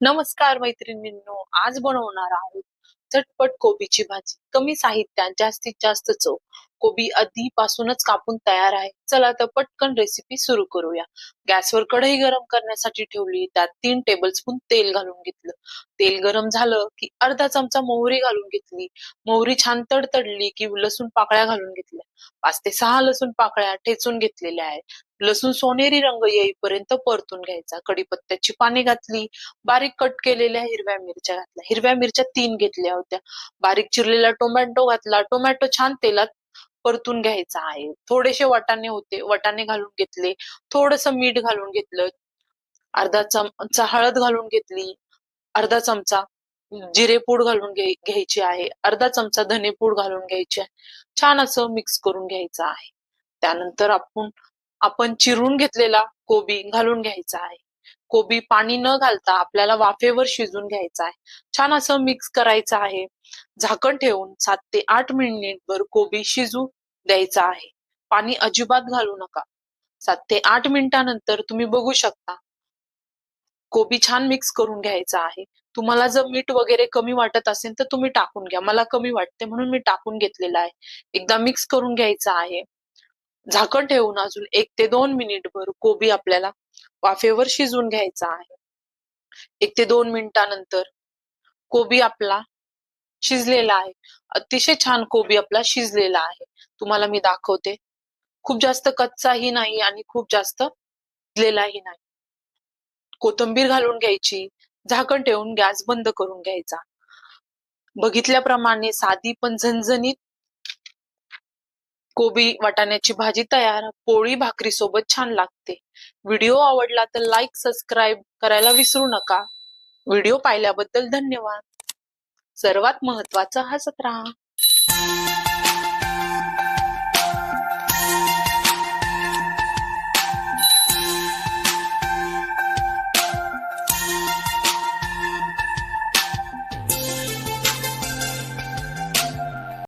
नमस्कार मैत्रिणींनो आज बनवणार आहोत झटपट कोबीची भाजी. कमी साहित्यात जास्तीत जास्त चव. कोबी आधीपासूनच कापून तयार आहे. चला तर पटकन रेसिपी सुरू करूया. गॅसवर कढई गरम करण्यासाठी ठेवली. त्यात तीन टेबलस्पून तेल घालून घेतलं. तेल गरम झालं की अर्धा चमचा मोहरी घालून घेतली. मोहरी छान तडतडली की लसूण पाकळ्या घालून घेतल्या. पाच ते सहा लसूण पाकळ्या ठेचून घेतलेल्या आहेत. लसूण सोनेरी रंग येईपर्यंत परतून घ्यायचा. कडीपत्त्याची पाने घातली. बारीक कट केलेल्या हिरव्या मिरच्या घातल्या. हिरव्या मिरच्या तीन घेतल्या होत्या. बारीक चिरलेला टोमॅटो घातला. टोमॅटो छान तेलात परतून घ्यायचा आहे. थोडेसे वाटाणे होते वाटाणे घालून घेतले थोडस मीठ घालून घेतलं अर्धा चमचा हळद घालून घेतली अर्धा चमचा जिरेपूड घालून घ्यायची आहे अर्धा चमचा धनेपूड घालून घ्यायची आहे. छान असं मिक्स करून घ्यायचं आहे. त्यानंतर आपण आपण चिरून घेतलेला कोबी घालून घ्यायचा आहे. कोबी पाणी न घालता आपल्याला वाफेवर शिजून घ्यायचा आहे छान असं मिक्स करायचं आहे. झाकण ठेवून सात ते आठ मिनिटभर कोबी शिजू द्यायचा आहे. पाणी अजिबात घालू नका. सात ते आठ मिनिटानंतर तुम्ही बघू शकता. कोबी छान मिक्स करून घ्यायचा आहे. तुम्हाला जर मीठ वगैरे कमी वाटत असेल तर तुम्ही टाकून घ्या. मला कमी वाटते म्हणून मी टाकून घेतलेला आहे. एकदा मिक्स करून घ्यायचा आहे. झाकण ठेवून अजून एक ते दोन मिनिट भर कोबी आपल्याला वाफेवर शिजून घ्यायचा आहे. एक ते दोन मिनिटानंतर कोबी आपला शिजलेला आहे. अतिशय छान कोबी आपला शिजलेला आहे. तुम्हाला मी दाखवते. खूप जास्त कच्चाही नाही आणि खूप जास्त शिजलेलाही नाही. कोथंबीर घालून घ्यायची झाकण ठेवून गॅस बंद करून घ्यायचा. बघितल्याप्रमाणे साधी पण झणझणीत कोबी वाटाण्याची भाजी तयार पोळी भाकरी सोबत छान लागते. व्हिडिओ आवडला तर लाईक सबस्क्राईब करायला विसरू नका. व्हिडिओ पाहिल्याबद्दल धन्यवाद. सर्वात महत्वाचं हसत राहा